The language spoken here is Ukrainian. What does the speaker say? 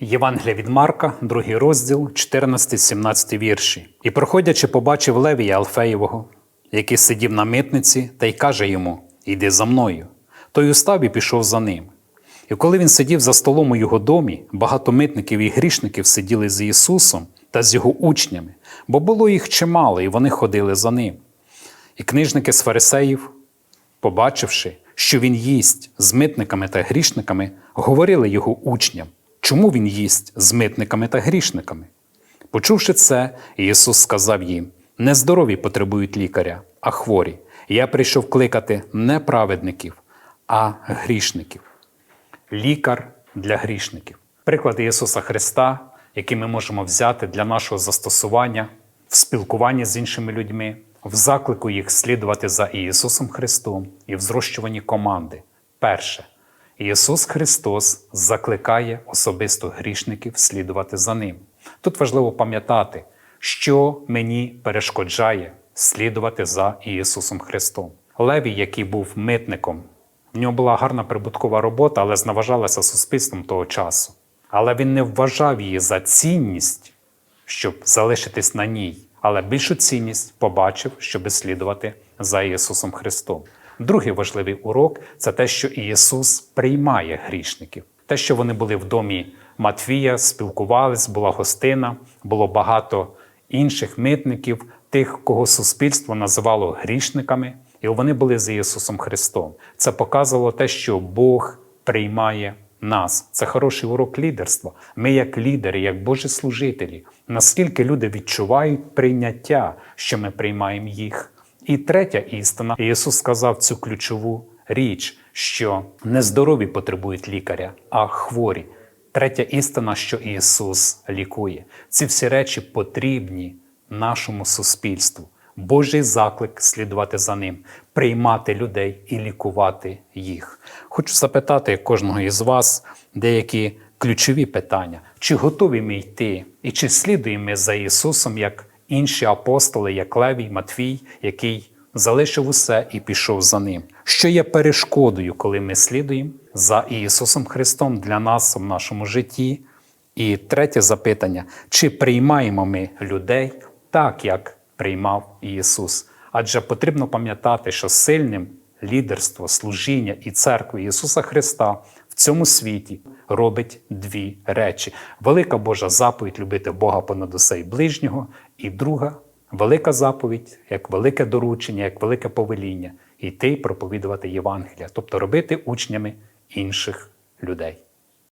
Євангелія від Марка, другий розділ, 14-17 вірші. І проходячи, побачив Левія Алфеєвого, який сидів на митниці, та й каже йому: Іди за мною. Той устав і пішов за ним. І коли він сидів за столом у його домі, багато митників і грішників сиділи з Ісусом та з його учнями, бо було їх чимало, і вони ходили за ним. І книжники з фарисеїв, побачивши, що він їсть з митниками та грішниками, говорили його учням, чому він їсть з митниками та грішниками. Почувши це, Ісус сказав їм: нездорові потребують лікаря, а хворі. Я прийшов кликати не праведників, а грішників. Лікар для грішників. Приклад Ісуса Христа, який ми можемо взяти для нашого застосування в спілкуванні з іншими людьми, в заклику їх слідувати за Ісусом Христом і в зрощуванні команди. Перше. Ісус Христос закликає особисто грішників слідувати за Ним. Тут важливо пам'ятати, що мені перешкоджає слідувати за Ісусом Христом. Левій, який був митником, в нього була гарна прибуткова робота, але зневажалася суспільством того часу. Але він не вважав її за цінність, щоб залишитись на ній, але більшу цінність побачив, щоб слідувати за Ісусом Христом. Другий важливий урок це те, що Ісус приймає грішників. Те, що вони були в домі Матвія, спілкувались, була гостина, було багато інших митників, тих, кого суспільство називало грішниками, і вони були з Ісусом Христом. Це показувало те, що Бог приймає нас. Це хороший урок лідерства. Ми, як лідери, як Божі служителі, наскільки люди відчувають прийняття, що ми приймаємо їх. І третя істина, Ісус сказав цю ключову річ, що не здорові потребують лікаря, а хворі. Третя істина, що Ісус лікує. Ці всі речі потрібні нашому суспільству. Божий заклик слідувати за ним, приймати людей і лікувати їх. Хочу запитати кожного із вас деякі ключові питання: чи готові ми йти, і чи слідуємо ми за Ісусом, як інші апостоли, як Левій, Матвій, який залишив усе і пішов за ним? Що є перешкодою, коли ми слідуємо за Ісусом Христом для нас в нашому житті? І третє запитання: чи приймаємо ми людей так, як приймав Ісус? Адже потрібно пам'ятати, що сильним лідерство, служіння і церкви Ісуса Христа в цьому світі робить дві речі: велика Божа заповідь любити Бога понад усе і ближнього, і друга велика заповідь, як велике доручення, як велике повеління йти проповідувати Євангелія, тобто робити учнями інших людей.